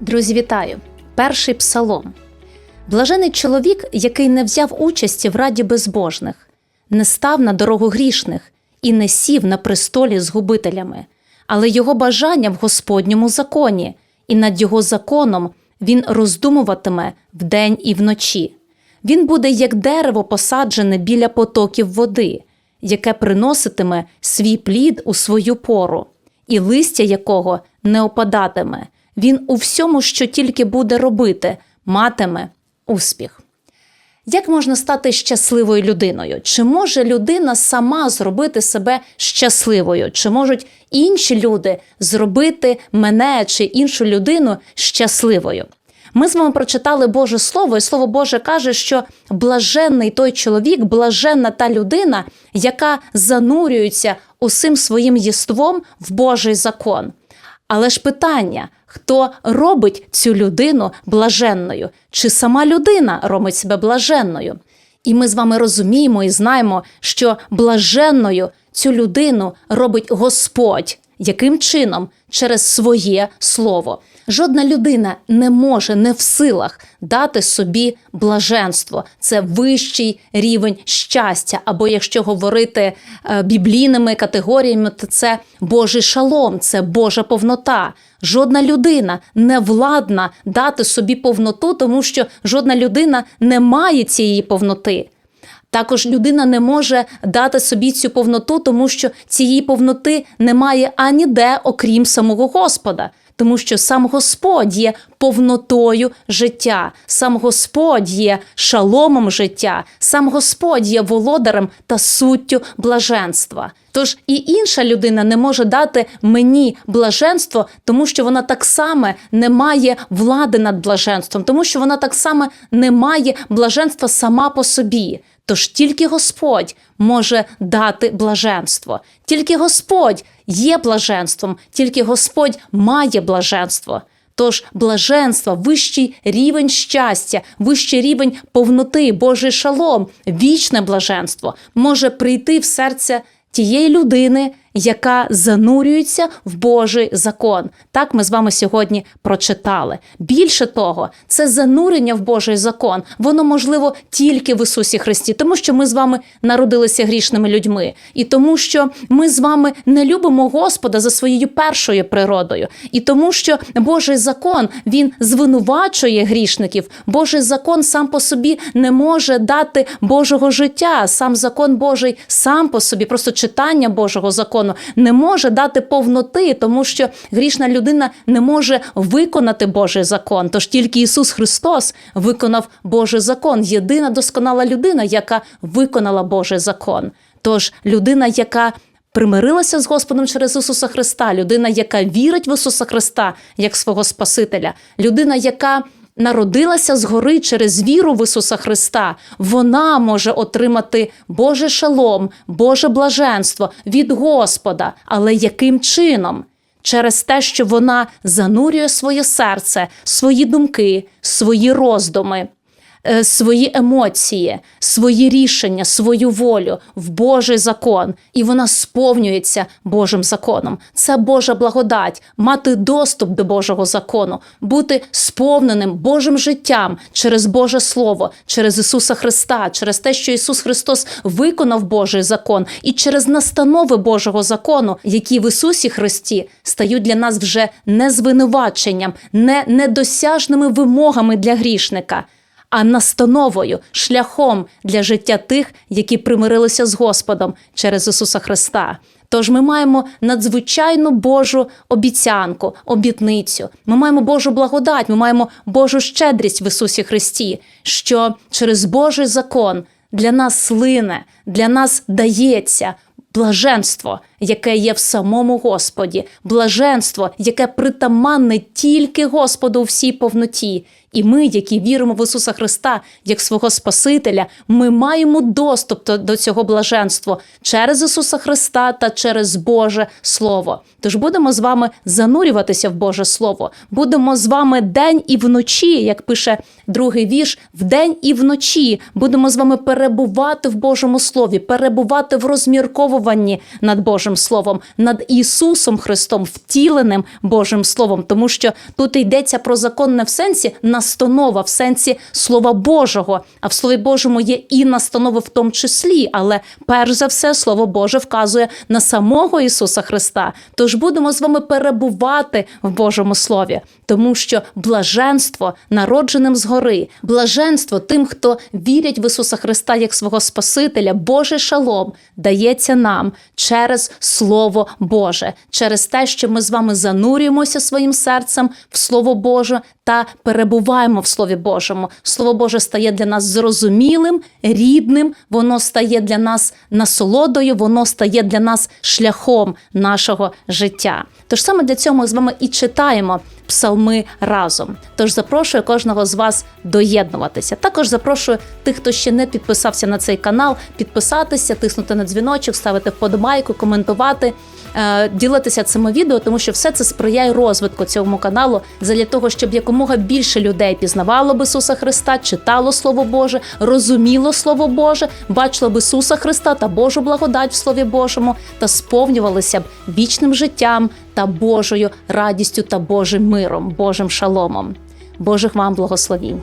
Друзі, вітаю! Перший псалом. Блажений чоловік, який не взяв участі в раді безбожних, не став на дорогу грішних і не сів на престолі з губителями, але його бажання в Господньому законі, і над його законом він роздумуватиме вдень і вночі. Він буде як дерево посаджене біля потоків води, яке приноситиме свій плід у свою пору, і листя якого не опадатиме. Він у всьому, що тільки буде робити, матиме успіх. Як можна стати щасливою людиною? Чи може людина сама зробити себе щасливою? Чи можуть інші люди зробити мене чи іншу людину щасливою? Ми з вами прочитали Боже Слово, і Слово Боже каже, що блаженний той чоловік, блаженна та людина, яка занурюється усім своїм єством в Божий закон. Але ж питання: хто робить цю людину блаженною? Чи сама людина робить себе блаженною? І ми з вами розуміємо і знаємо, що блаженною цю людину робить Господь. Яким чином? Через своє слово. Жодна людина не може, не в силах дати собі блаженство. Це вищий рівень щастя. Або якщо говорити е, біблійними категоріями, то це Божий шалом, це Божа повнота. Жодна людина не владна дати собі повноту, тому що жодна людина не має цієї повноти. Також людина не може дати собі цю повноту, тому що цієї повноти немає ані де, окрім самого Господа. Тому що сам Господь є повнотою життя, сам Господь є шаломом життя, сам Господь є володарем та суттю блаженства. Тож і інша людина не може дати мені блаженство, тому що вона так само не має влади над блаженством, тому що вона так само не має блаженства сама по собі. Тож тільки Господь може дати блаженство, тільки Господь є блаженством, тільки Господь має блаженство. Тож блаженство, вищий рівень щастя, вищий рівень повноти, Божий шалом, вічне блаженство може прийти в серце тієї людини, яка занурюється в Божий закон. Так ми з вами сьогодні прочитали. Більше того, це занурення в Божий закон, воно можливо тільки в Ісусі Христі, тому що ми з вами народилися грішними людьми, і тому, що ми з вами не любимо Господа за своєю першою природою, і тому, що Божий закон він звинувачує грішників. Божий закон сам по собі не може дати Божого життя. Сам закон Божий сам по собі, просто читання Божого закону не може дати повноти, тому що грішна людина не може виконати Божий закон. Тож тільки Ісус Христос виконав Божий закон. Єдина досконала людина, яка виконала Божий закон. Тож людина, яка Примирилася з Господом через Ісуса Христа, людина, яка вірить в Ісуса Христа як свого Спасителя, людина, яка народилася згори через віру в Ісуса Христа, вона може отримати Боже шалом, Боже блаженство від Господа. Але яким чином? Через те, що вона занурює своє серце, свої думки, свої роздуми. Е, Свої емоції, свої рішення, свою волю в Божий закон, і вона сповнюється Божим законом. Це Божа благодать, мати доступ до Божого закону, бути сповненим Божим життям через Боже Слово, через Ісуса Христа, через те, що Ісус Христос виконав Божий закон, і через настанови Божого закону, які в Ісусі Христі стають для нас вже не звинуваченням, не недосяжними вимогами для грішника а настановою, шляхом для життя тих, які примирилися з Господом через Ісуса Христа. Тож ми маємо надзвичайну Божу обіцянку, обітницю. Ми маємо Божу благодать, ми маємо Божу щедрість в Ісусі Христі, що через Божий закон для нас слине, для нас дається блаженство, яке є в самому Господі, блаженство, яке притаманне тільки Господу у всій повноті, І ми, які віримо в Ісуса Христа як свого Спасителя, ми маємо доступ до- цього блаженства через Ісуса Христа та через Боже Слово. Тож будемо з вами занурюватися в Боже Слово. Будемо з вами день і вночі, як пише другий вірш, вдень і вночі будемо з вами перебувати в Божому Слові, перебувати в розмірковуванні над Божим Словом, над Ісусом Христом, втіленим Божим Словом, тому що тут йдеться про закон не в сенсі настанова, в сенсі Слова Божого. А в Слові Божому є і настанови в тому числі, але перш за все Слово Боже вказує на самого Ісуса Христа. Тож будемо з вами перебувати в Божому Слові, тому що блаженство народженим згори, блаженство тим, хто вірять в Ісуса Христа як свого Спасителя, Божий шалом дається нам через Слово Боже, через те, що ми з вами занурюємося своїм серцем в Слово Боже та перебуваємо в Слові Божому. Слово Боже стає для нас зрозумілим, рідним, воно стає для нас насолодою, воно стає для нас шляхом нашого життя. Тож саме для цього ми з вами і читаємо псалми разом. Тож запрошую кожного з вас доєднуватися. Також запрошую тих, хто ще не підписався на цей канал, підписатися, тиснути на дзвіночок, ставити вподобайку, коментувати, ділитися цими відео, тому що все це сприяє розвитку цьому каналу для того, щоб якомога більше людей пізнавало б Ісуса Христа, читало Слово Боже, розуміло Слово Боже, бачило б Ісуса Христа та Божу благодать в Слові Божому та сповнювалися б вічним життям та Божою радістю та Божим миром, Божим шаломом. Божих вам благословінь.